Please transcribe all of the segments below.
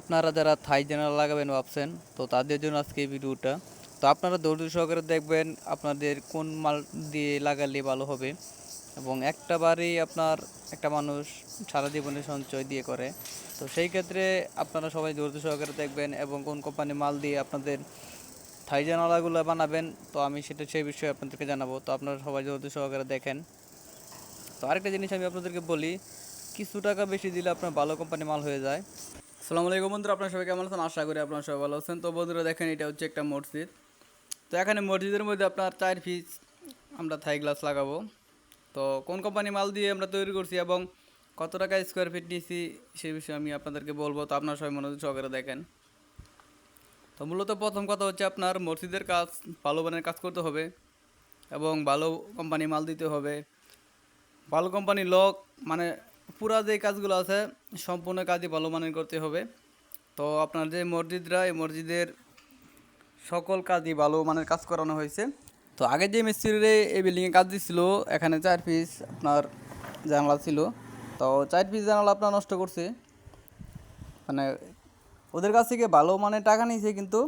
আপনারা যারা থাই জানালা লাগাবেন ভাবছেন, তো তাদের জন্য আজকে এই ভিডিওটা। তো আপনারা ধৈর্য সহকারে দেখবেন আপনাদের কোন মাল দিয়ে লাগালে ভালো হবে। এবং একটা বারেই আপনার একটা মানুষ সারা জীবনে সঞ্চয় দিয়ে করে। তো সেই ক্ষেত্রে আপনারা সবাই ধৈর্য সহকারে দেখবেন এবং কোন কোম্পানি মাল দিয়ে আপনাদের থাই জানালাগুলো বানাবেন, তো আমি সেটা সেই বিষয়ে আপনাদেরকে জানাব। তো আপনারা সবাই ধৈর্য সহকারে দেখেন। তো আরেকটা জিনিস আমি আপনাদেরকে বলি, কিছু টাকা বেশি দিলে আপনার ভালো কোম্পানি মাল হয়ে যায়। আসসালামু আলাইকুম বন্ধুরা, আপনার সবাই কেমন আছেন? আশা করি আপনারা সবাই ভালো আছেন। তো বন্ধুরা, দেখেন, এটা হচ্ছে একটা মসজিদ। তো এখানে মসজিদের মধ্যে আপনার চার পিস আমরা থাই গ্লাস লাগাবো। তো কোন কোম্পানি মাল দিয়ে আমরা তৈরি করছি এবং কত টাকা স্কোয়ার ফিট নিয়েছি সেই বিষয়ে আমি আপনাদেরকে বলব। তো আপনারা সবাই মনোযোগ সহকারে দেখেন। তো মূলত প্রথম কথা হচ্ছে আপনার মসজিদের কাজ, ভালো মানের কাজ করতে হবে এবং ভালো কোম্পানি মাল দিতে হবে। ভালো কোম্পানি লক মানে পুরা যে কাজগুলো আছে, সম্পূর্ণ কাজই ভালো মানের করতে হবে। তো আপনার যে মসজিদরা, এই মসজিদের সকল কাজই ভালো মানের কাজ করানো হয়েছে। তো আগে যে মিস্ত্রিরে এই বিল্ডিংয়ে কাজ দিছিল, এখানে চার পিস আপনার জানালা ছিল। তো চার পিস জানালা আপনার নষ্ট করছে। মানে ওদের কাছ থেকে ভালো মানের টাকা নিয়েছে, কিন্তু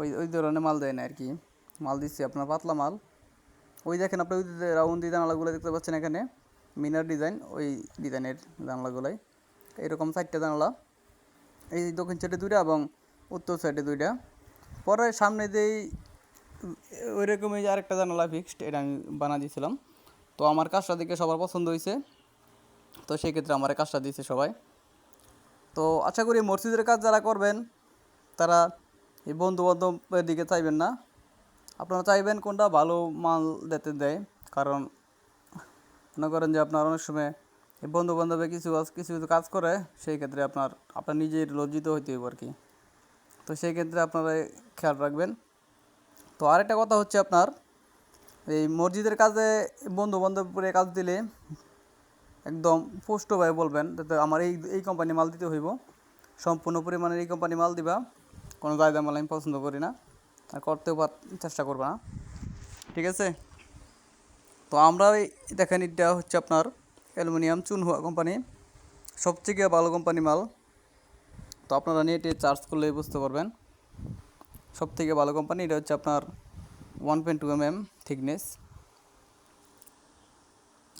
ওই ওই ধরনের মাল দেয় না আর কি। মাল দিচ্ছে আপনার পাতলা মাল। ওই দেখেন আপনি ওই রাউন্ড জানালাগুলো দেখতে পাচ্ছেন এখানে। মিনার ডিজাইন, ওই ডিজাইনের জানালাগুলাই। এরকম চারটে জানালা, এই দক্ষিণ সাইডে দুইটা এবং উত্তর সাইডে দুইটা। পরে সামনে যেই ওই যে আরেকটা জানালা ফিক্সড এটা আমি বানা দিয়েছিলাম। তো আমার কাজটা দেখে সবার পছন্দ হয়েছে। তো সেই ক্ষেত্রে আমার কাজটা দিয়েছে সবাই। তো আশা করি মসজিদের কাজ যারা করবেন, তারা এই বন্ধু বান্ধবের দিকে চাইবেন না। আপনারা চাইবেন কোনটা ভালো মাল দিতে দেয়, কারণ মনে করেন যে আপনার অনেক সময় বন্ধু বান্ধবে কিছু কাজ- কিছু কিছু কাজ করে, সেই ক্ষেত্রে আপনার আপনার নিজের লজ্জিত হইতে হবে আর কি তো সেই ক্ষেত্রে আপনারা খেয়াল রাখবেন। তো আরেকটা কথা হচ্ছে আপনার, এই মসজিদের কাজে বন্ধু বান্ধবের কাজ দিলে একদম পুষ্টভাবে বলবেন যাতে আমার এই এই কোম্পানি মাল দিতে হইব। সম্পূর্ণ পরিমাণের এই কোম্পানি মাল দিবা, কোনো জায়গা মাল আমি পছন্দ করি না, আর করতেও চেষ্টা করবে না। ঠিক আছে? তো আমরা দেখেন এটা হচ্ছে আপনার অ্যালুমিনিয়াম চুনহুয়া কোম্পানি সবথেকে ভালো কোম্পানি মাল। তো আপনারা নেটে চার্জ করলেই বুঝতে পারবেন। সব থেকে ভালো কোম্পানি এটা হচ্ছে আপনার one point two M M thickness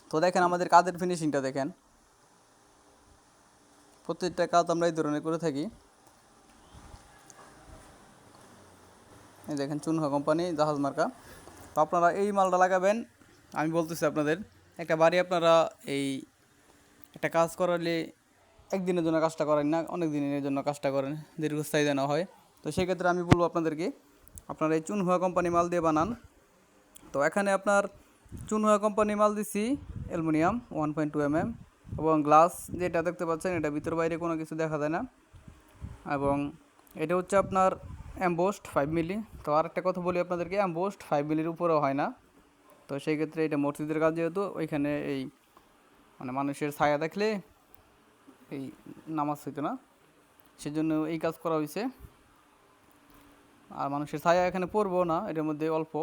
তো দেখেন আমাদের কাজের ফিনিশিংটা দেখেন। প্রত্যেকটা কাজ আমরা এই ধরনের করে থাকি। এই দেখেন চুনহা কোম্পানি জাহাজ মার্কা। তো আপনারা এই মালটা লাগাবেন আমি বলতেছি আপনাদের, একটা বাড়ি আপনারা এই একটা কাজ করালে একদিনের জন্য কাজটা করেন না, অনেক দিনের জন্য কাজটা করেন, দীর্ঘস্থায়ী যেন হয়। তো সেক্ষেত্রে আমি বলব আপনাদেরকে, আপনারা এই চুনহুয়া কোম্পানি মাল দিয়ে বানান। তো এখানে আপনার চুনহুয়া কোম্পানি মাল দিছি, aluminium one point two M M এবং গ্লাস যেটা দেখতে পাচ্ছেন, এটা ভিতর বাইরে কোনো কিছু দেখা যায় না। এবং এটা হচ্ছে আপনার অ্যাম্বোস্ট ফাইভ মিলি তো আর একটা কথা বলি আপনাদেরকে, অ্যাম্বোস্ট ফাইভ মিলির উপরেও হয় না। তো সেই ক্ষেত্রে এটা মসজিদের কাজ যেহেতু, ওইখানে এই মানে মানুষের ছায়া দেখলে এই নামাজ হইতো না। সেজন্য এই কাজ করা হয়েছে আর মানুষের ছায়া এখানে পড়ব না, এটার মধ্যে অল্প।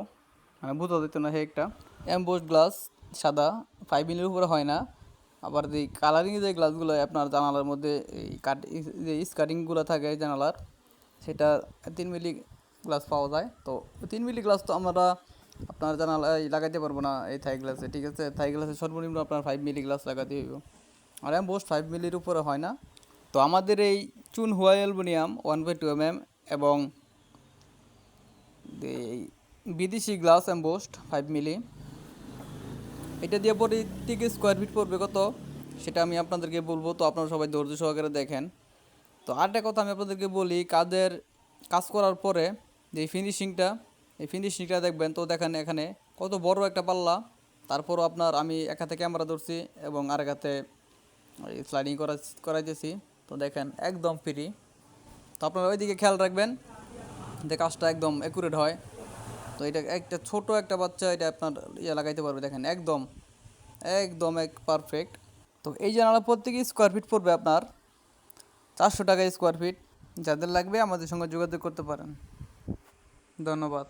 মানে বোঝা যেত না হে একটা। অ্যাম্বোস গ্লাস সাদা ফাইভ মিলির উপরে হয় না। আবার যে কালারিং যে গ্লাসগুলো আপনার জানালার মধ্যে, এই কাট যে স্কাটিংগুলো থাকে জানালার, সেটা তিন মিলি গ্লাস পাওয়া যায়। তো তিন মিলি গ্লাস তো আমরা আপনার জানালায় লাগাইতে পারব না এই থাই গ্লাসে ঠিক আছে? থাই গ্লাসে সর্বনিম্ন আপনার ফাইভ মিলি গ্লাস লাগাতে হইব। আর অ্যাম্বোস ফাইভ মিলির উপরে হয় না। তো আমাদের এই Chunhua aluminium one by two M M এবং এই বিদেশি গ্লাস অ্যাম্বোস্ট ফাইভ মিলি এটা দিয়ে পরে থেকে স্কোয়ার ফিট পড়বে কত? সেটা আমি আপনাদেরকে বলব। তো আপনারা সবাই ধৈর্য সহকারে দেখেন। তো আরেকটা কথা আমি আপনাদেরকে বলি, কাদের কাজ করার পরে যে ফিনিশিংটা এই ফিনিশিংটা দেখবেন তো দেখেন এখানে কত বড় একটা পাল্লা। তারপরও আপনার আমি এক হাতে ক্যামেরা ধরছি এবং আরেক হাতে স্লাইডিং করা করাইতেছি। তো দেখেন একদম ফ্রি তো আপনারা ওইদিকে খেয়াল রাখবেন যে কাজটা একদম অ্যাকুরেট হয়। তো এটা একটা ছোট একটা বাচ্চা এটা আপনার ইয়ে লাগাইতে পারবে দেখেন একদম একদম এক পারফেক্ট তো এই জানালা প্রত্যেকে স্কোয়ার ফিট পড়বে আপনার। চারশো টাকা স্কোয়ার ফিট যাদের লাগবে আমাদের সঙ্গে যোগাযোগ করতে পারেন। ধন্যবাদ।